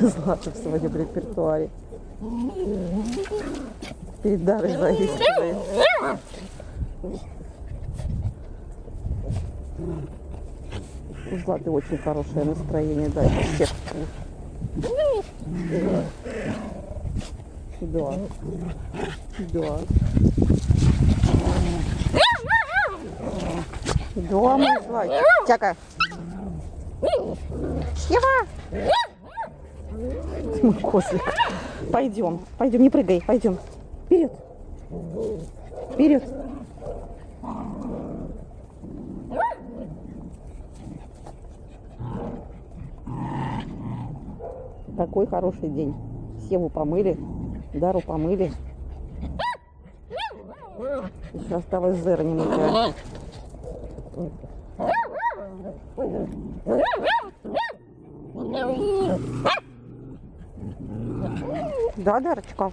Злата в своем репертуаре. Передары заискивает. У Златы очень хорошее настроение, да, это всех. Да. Да. Мой златик. Тяка. Ева! Мой козлик. Пойдем, пойдем, не прыгай, пойдем. Вперед. Вперед. Такой хороший день. Севу помыли, Дару помыли. Еще осталось зера не мытая. Да, Дарочка?